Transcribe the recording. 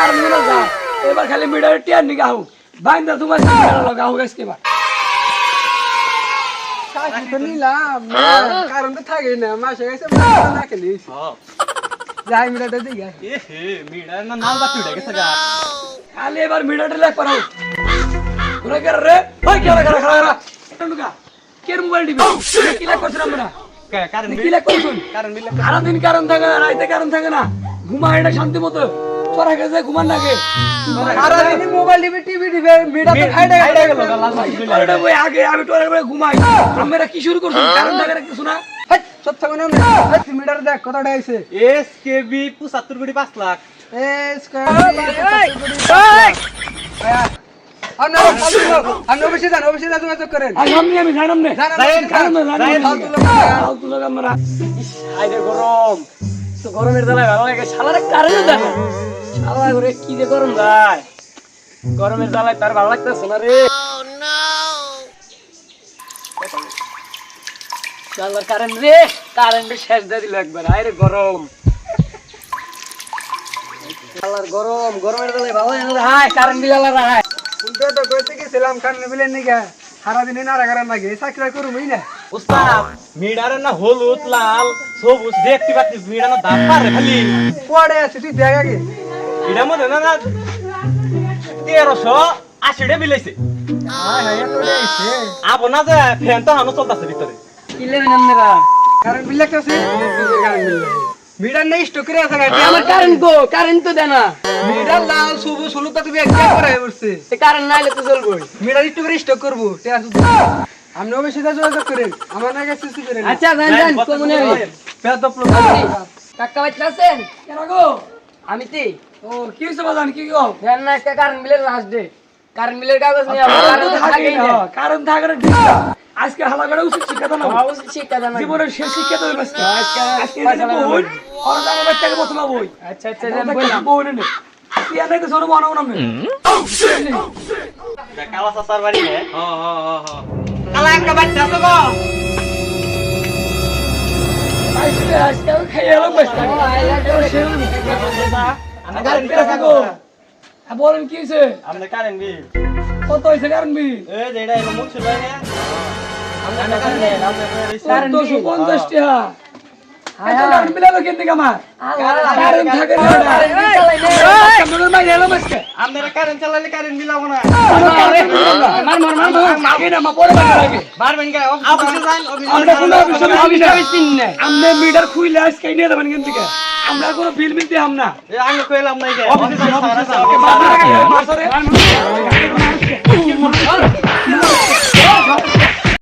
কারণগুলো যা। এবার খালি মিটার টিয়ার নিগা হোক বাইন্দা তোমার মিটার লগা হোক আজকে এবার কাকি তো নিলাম কারণ তো থাকে না মাসে গেছে না খেলি যাই মিটারটা হে মিডার না নাল বাতি উঠে গেছে খালি এবার মিটারটা লেখ পারাও তোরা কে রে। ওই কে রে খারা খারা টুকা কে মোবাইল টিভি কি লেখ করছিস আমরা? কারণ কি লেখ করছিস? কারণ মিলে সারাদিন কারণ থাকে না রাইতে কারণ থাকে না। ঘুমা এটা শান্তি মতো। চড়া গেছে ঘুমান লাগে সারাদিন মোবাইল টিভি টিভি টিভি মিটার তো খাইডে খাইডে গেল। আরে ভাই আগে আমি তোর একবার ঘুমাই। আমরা কি শুরু করছি? কারণ থাকে না কিছু না। সব থাকে না মিটার দেখ কতটা আইছে এস কে বি 75 কোটি 5 লাখ। এ আমরা আমরা অবশ্যই জান অবশ্যই জান যোগাযোগ করেন। আর আমি আমি জানাম না। জানাম, জানাম না জানাম না ফালতু লোক না। ফালতু লোক আমরা। আইরে গরম। তো গরমের জ্বালায় ভালো লাগে শালারে কারেন্ট দেয়। শালা করে কি যে গরম। যায় গরমের জ্বালায় তার ভালো লাগতেছে না রে। শালার কারেন্ট রে কারেন্ট শেষ দিয়ে দিল একবার। আইরে গরম। শালার গরম গরমের জ্বালায় ভালো হাই কারেন্ট বিল আলাদা হাই শুনতে তো কইতে গেছিলাম খান বিলেন নিগা সারাদিন নাড়া করার লাগে চাকরি করুমই না। উস্তাদ মিডার না হলুদ লাল সবুজ দেখতে পাচ্ছি মিডার না দাম পারে খালি। পড়ে আছে তুই দেখ আগে। এটা মনে না না তেরোশো আশিটা বিলাইছে আবো না যে ফ্যান তো হানো চলতেছে ভিতরে। কি লেবেন আপনারা? কারণ বিল লাগতেছে কারণ বিল মিটার নেই স্টক করে আছে গাড়ি আমার কারেন্ট গো কারেন্ট তো দেনা। মিটার লাল সবুজ হলুদ তুমি একটা করে বসছে সে কারেন্ট নাইলে তো মিটার একটু করে স্টক করব আপনি অবশ্যই যোগাযোগ করেন আমার না কাছে সিসি করেন আচ্ছা জান জান কমনে আমি বেদপ লোক। কাকা বাইতে আছেন? কেন গো? আমি তি ও কি হইছে বাজান? কি গো জান না আজকে কারেন্ট বিলের লাস্ট ডে কারেন্ট বিলের কাগজ নিয়ে আমার কারেন্ট থাকে না। কারেন্ট থাকে না ঠিক আজকে হালা করে উচিত শিক্ষা দাও না উচিত শিক্ষা দাও না জীবনের শেষ শিক্ষা দাও আজকে। আজকে বই আর দাও বাচ্চাকে বসলা বই আচ্ছা আচ্ছা জান বললাম। বই নে। কি আনে তো সরো বানাও না কালা সাসার বাড়ি হে হ হ হ। কালা একটা গো। আজকে আজকে খাইয়ে এলাম বিল থাকো বলেন কি হয়েছে আমরা কারেন্ট বিল কত হয়েছে কারণ বিল এই যে এটা এলো মুখ ছিল না। আমরা কারেন্ট বিল আমরা চোদ্দশো পঞ্চাশ টাকা। এত কারেন্ট বিল এলো কিন্তু আমার? কারেন্ট থাকে না আজকে মনে হয় মাইরে এলাম আজকে আমরা কারেন্ট চালালে কারেন্ট বিল হব না। মার মার মার মার না। মা পরে মার লাগে বারবেন অফিসে যান আমরা অফিসে অফিসে না আমরা মিটার খুইলে আজকে নিয়ে দেবেন কিন্তু থেকে আমরা কোনো বিল মিল দিলাম না। আমি কইলাম না অফিসে যান অফিসে যান মার মার